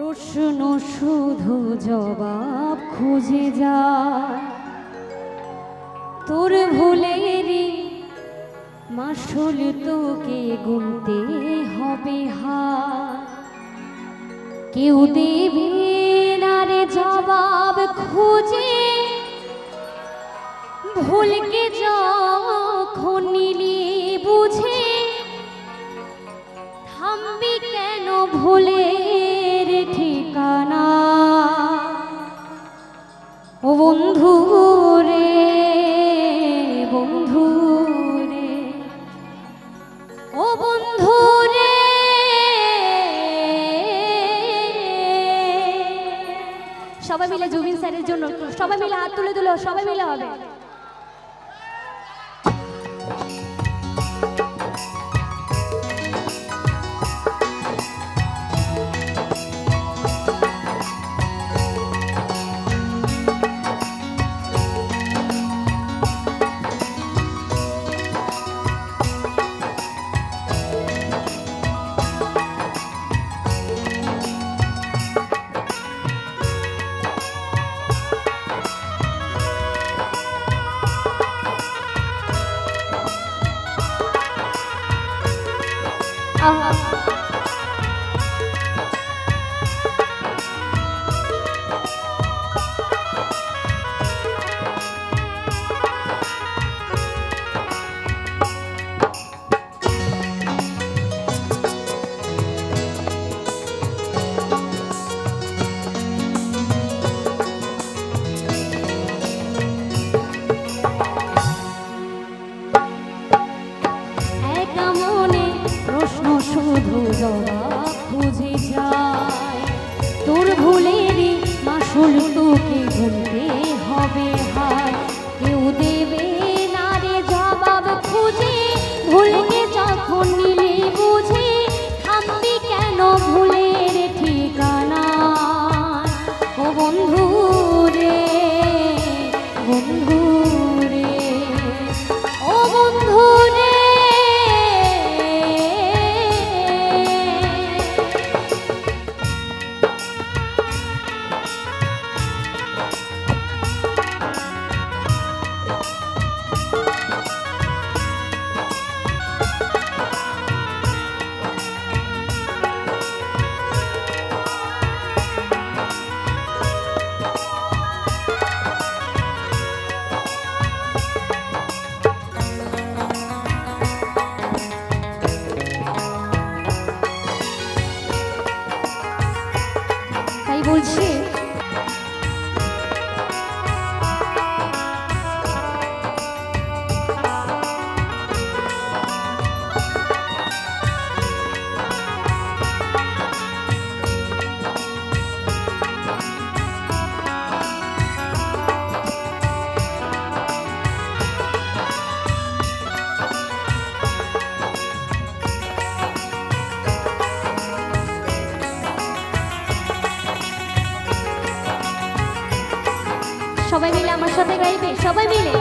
প্রশ্ন শুধু জবাব খুঁজে যা তোর ভুলেরই মাসুল তোকে গুনতে হবে হা কেউ দেবে না রে জবাব খুঁজে। ভুলকে যখন রে বন্ধু রে ও বন্ধু রে সবাই মিলে জুবিন স্যারের জন্য, সবাই মিলে হাত তুলে তুলে সবাই মিলে হবে। 好好好。শুধু জবাব খুঁজে যায়। তোর ভুলেরই মাসুল তোকে ভুলতে হবে। সবাই মিলে আমার সাথে গাইবে? সবাই মিলে?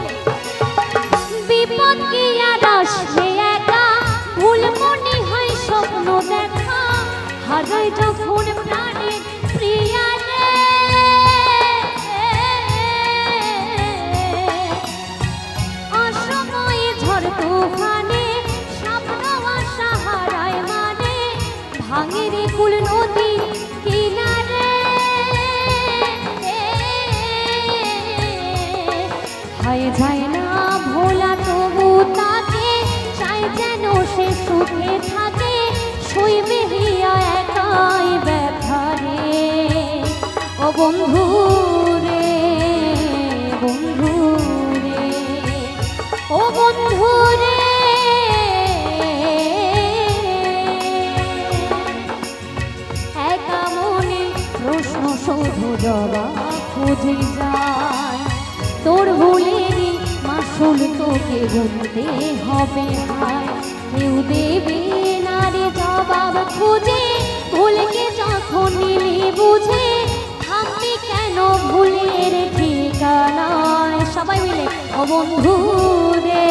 বন্ধু রে বন্ধু রে, ও বন্ধু রে। একা মনে প্রশ্ন শুধু জবাব খুঁজে যায়। তোর ভুলেরই মাসুল তোকে গুনতে হবে ভাই কেউ দেবে না রে জবাব খুঁজে, ভুলকে যখন নিলি বুঝে বন্ধু রে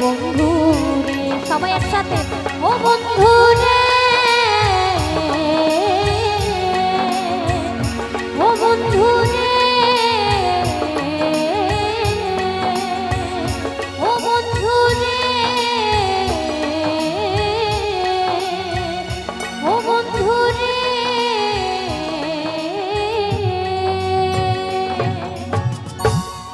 বন্ধু রে সবাই একসাথে। ও বন্ধু